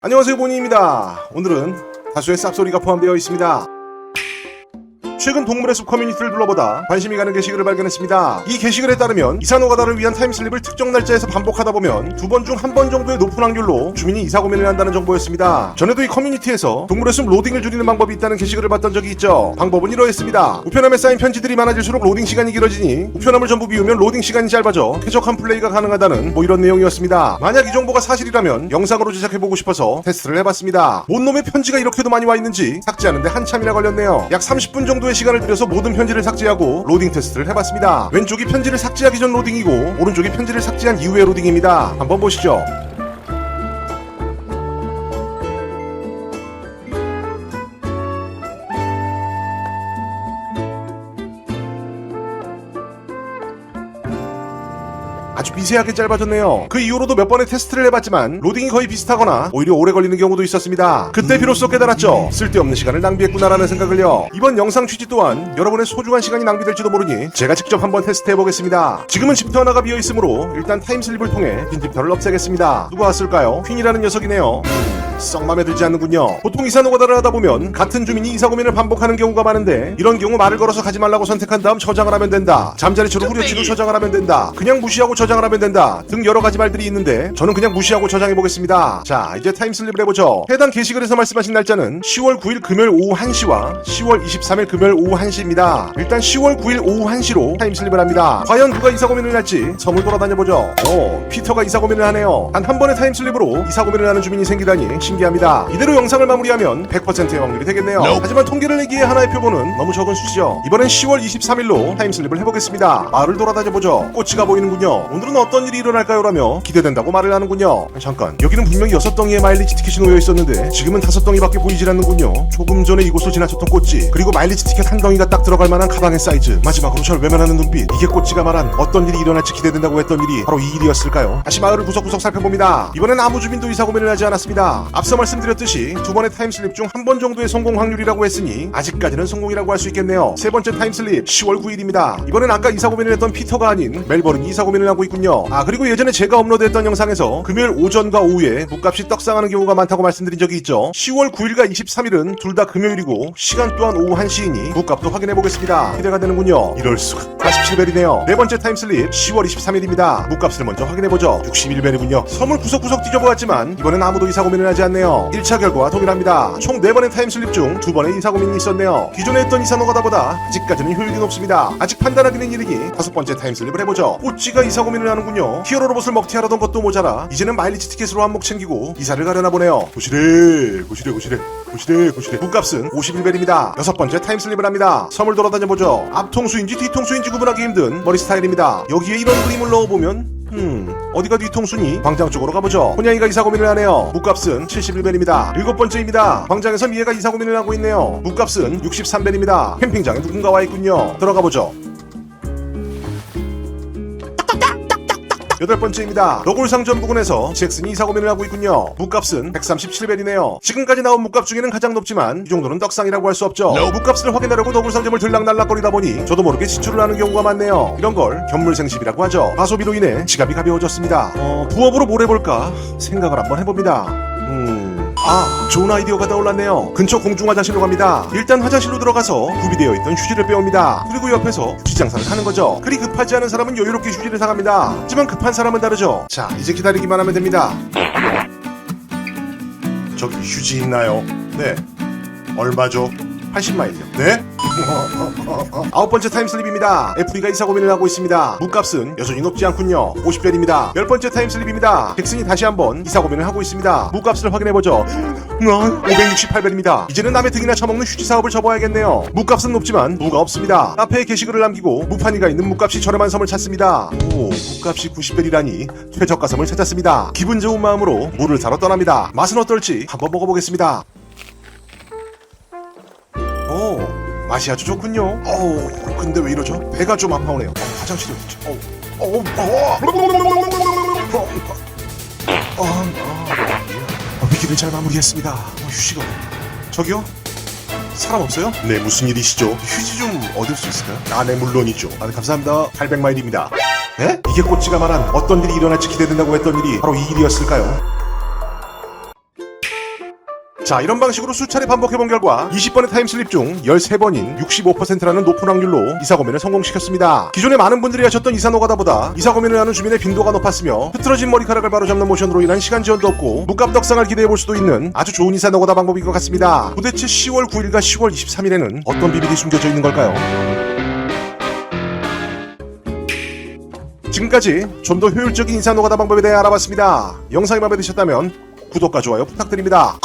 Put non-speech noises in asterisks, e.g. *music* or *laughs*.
안녕하세요 보니입니다. 오늘은 다수의 쌉소리가 포함되어 있습니다. 최근 동물의 숲 커뮤니티를 둘러보다 관심이 가는 게시글을 발견했습니다. 이 게시글에 따르면 이사노가다를 위한 타임슬립을 특정 날짜에서 반복하다 보면 두 번 중 한 번 정도의 높은 확률로 주민이 이사 고민을 한다는 정보였습니다. 전에도 이 커뮤니티에서 동물의 숲 로딩을 줄이는 방법이 있다는 게시글을 봤던 적이 있죠. 방법은 이러했습니다. 우편함에 쌓인 편지들이 많아질수록 로딩 시간이 길어지니 우편함을 전부 비우면 로딩 시간이 짧아져 쾌적한 플레이가 가능하다는 뭐 이런 내용이었습니다. 만약 이 정보가 사실이라면 영상으로 제작해보고 싶어서 테스트를 해봤습니다. 뭔 놈의 편지가 이렇게도 많이 와 있는지 삭제하는데 한참이나 걸렸네요. 약 30분 정도 의 시간을 들여서 모든 편지를 삭제하고 로딩 테스트를 해봤습니다. 왼쪽이 편지를 삭제하기 전 로딩이고 오른쪽이 편지를 삭제한 이후의 로딩입니다. 한번 보시죠. 아주 미세하게 짧아졌네요. 그 이후로도 몇 번의 테스트를 해봤지만 로딩이 거의 비슷하거나 오히려 오래 걸리는 경우도 있었습니다. 그때 비로소 깨달았죠. 쓸데없는 시간을 낭비했구나라는 생각을요. 이번 영상 취지 또한 여러분의 소중한 시간이 낭비될지도 모르니 제가 직접 한번 테스트해보겠습니다. 지금은 집터 하나가 비어있으므로 일단 타임슬립을 통해 빈 집터를 없애겠습니다. 누가 왔을까요? 퀸이라는 녀석이네요. 썩 맘에 들지 않는군요. 보통 이사 노가다를 하다 보면 같은 주민이 이사 고민을 반복하는 경우가 많은데 이런 경우 말을 걸어서 가지 말라고 선택한 다음 저장을 하면 된다. 잠자리처럼 후려치고 저장을 하면 된다. 그냥 무시하고 저장을 하면 된다. 등 여러 가지 말들이 있는데 저는 그냥 무시하고 저장해 보겠습니다. 자, 이제 타임슬립을 해보죠. 해당 게시글에서 말씀하신 날짜는 10월 9일 금요일 오후 1시와 10월 23일 금요일 오후 1시입니다. 일단 10월 9일 오후 1시로 타임슬립을 합니다. 과연 누가 이사 고민을 할지 섬을 돌아다녀 보죠. 오, 피터가 이사 고민을 하네요. 단 한 번의 타임슬립으로 이사 고민을 하는 주민이 생기다니 신기합니다. 이대로 영상을 마무리하면 100%의 확률이 되겠네요. 하지만 통계를 내기에 하나의 표본은 너무 적은 수치죠. 이번엔 10월 23일로 타임슬립을 해보겠습니다. 마을을 돌아다녀 보죠. 꼬치가 보이는군요. 오늘은 어떤 일이 일어날까요 라며 기대된다고 말을 하는군요. 잠깐 여기는 분명히 여섯 덩이의 마일리지 티켓이 놓여 있었는데 지금은 다섯 덩이밖에 보이질 않는군요. 조금 전에 이곳을 지나쳤던 꼬치 그리고 마일리지 티켓 한 덩이가 딱 들어갈 만한 가방의 사이즈 마지막으로 절 외면하는 눈빛 이게 꼬치가 말한 어떤 일이 일어날지 기대된다고 했던 일이 바로 이 일이었을까요? 다시 마을을 구석구석 살펴봅니다. 이번엔 아무 주민도 이사 고민을 하지 않았습니다. 앞서 말씀드렸듯이 두 번의 타임슬립 중 한 번 정도의 성공 확률이라고 했으니 아직까지는 성공이라고 할 수 있겠네요. 세 번째 타임슬립 10월 9일입니다. 이번엔 아까 이사 고민을 했던 피터가 아닌 멜버른이 이사 고민을 하고 있군요. 아 그리고 예전에 제가 업로드했던 영상에서 금요일 오전과 오후에 묵값이 떡상하는 경우가 많다고 말씀드린 적이 있죠. 10월 9일과 23일은 둘 다 금요일이고 시간 또한 오후 1시이니 묵값도 확인해 보겠습니다. 기대가 되는군요. 이럴 수가. 47벨이네요. 네 번째 타임슬립 10월 23일입니다. 묵값을 먼저 확인해 보죠. 61벨이군요. 섬을 구석구석 뒤져보았지만 이번엔 아무도 이사 고민을 하지 않 네요. 1차 결과와 동일합니다. 총 4번의 타임슬립 중 2번의 이사 고민이 있었네요. 기존에 했던 이사 노가다보다 아직까지는 효율이 높습니다. 아직 판단하기는 이르기 다섯 번째 타임슬립을 해보죠. 꼬찌가 이사 고민을 하는군요. 히어로 로봇을 먹튀하려던 것도 모자라 이제는 마일리지 티켓으로 한몫 챙기고 이사를 가려나 보네요. 고시래 고시래 고시래 고시래 고시래 묵값은 51벨입니다. 여섯 번째 타임슬립을 합니다. 섬을 돌아다녀보죠. 앞통수인지 뒤통수인지 구분하기 힘든 머리 스타일입니다. 여기에 이런 그림을 넣어보면 음, 어디가 뒤통수니? 광장 쪽으로 가보죠. 혼양이가 이사 고민을 하네요. 묵값은 71벨입니다. 일곱 번째입니다. 광장에서 미애가 이사 고민을 하고 있네요. 묵값은 63벨입니다. 캠핑장에 누군가 와 있군요. 들어가 보죠. 여덟 번째입니다. 너굴상점 부근에서 잭슨이 이사 고민을 하고 있군요. 묵값은 137벨이네요. 지금까지 나온 묵값 중에는 가장 높지만 이 정도는 떡상이라고 할 수 없죠. 묵값을 확인하려고 너굴상점을 들락날락거리다 보니 저도 모르게 지출을 하는 경우가 많네요. 이런 걸 견물생십이라고 하죠. 과소비로 인해 지갑이 가벼워졌습니다. 어, 부업으로 뭘 해볼까 생각을 한번 해봅니다. 음... 아, 좋은 아이디어가 떠올랐네요. 근처 공중 화장실로 갑니다. 일단 화장실로 들어가서 구비되어 있던 휴지를 빼옵니다. 그리고 옆에서 휴지 장사를 하는 거죠. 그리 급하지 않은 사람은 여유롭게 휴지를 사갑니다. 하지만 급한 사람은 다르죠. 자, 이제 기다리기만 하면 됩니다. 저기 휴지 있나요? 네. 얼마죠? 80마일이요. 네? *laughs* 아홉 번째 타임슬립입니다. FE가 이사 고민을 하고 있습니다. 묵값은 여전히 높지 않군요. 50별입니다. 열 번째 타임슬립입니다. 잭슨이 다시 한번 이사 고민을 하고 있습니다. 묵값을 확인해보죠. 568별입니다. 이제는 남의 등이나 처먹는 휴지 사업을 접어야겠네요. 묵값은 높지만 무가 없습니다. 카페에 게시글을 남기고 무판이가 있는 묵값이 저렴한 섬을 찾습니다. 오, 묵값이 90별이라니 최저가 섬을 찾았습니다. 기분 좋은 마음으로 물을 사러 떠납니다. 맛은 어떨지 한번 먹어보겠습니다. 맛이 아주 좋군요. 어우, 근데 왜 이러죠? 배가 좀 아파오네요. 어, 화장실이 어디죠? 어우, 어우, 어, 어, 어, 어, 위기를 잘 마무리했습니다. 어, 휴지가 저기요? 사람 없어요? 네, 무슨 일이시죠? 휴지 좀 얻을 수 있을까요? 아, 네, 물론이죠. 아, 네, 감사합니다. 800마일입니다. 에? 이게 꼬치가 말한 어떤 일이 일어날지 기대된다고 했던 일이 바로 이 일이었을까요? 자, 이런 방식으로 수차례 반복해본 결과 20번의 타임슬립 중 13번인 65%라는 높은 확률로 이사 고민을 성공시켰습니다. 기존에 많은 분들이 하셨던 이사 노가다보다 이사 고민을 하는 주민의 빈도가 높았으며 흐트러진 머리카락을 바로잡는 모션으로 인한 시간 지연도 없고 물값 덕상을 기대해볼 수도 있는 아주 좋은 이사 노가다 방법인 것 같습니다. 도대체 10월 9일과 10월 23일에는 어떤 비밀이 숨겨져 있는 걸까요? 지금까지 좀 더 효율적인 인사 노가다 방법에 대해 알아봤습니다. 영상이 마음에 드셨다면 구독과 좋아요 부탁드립니다.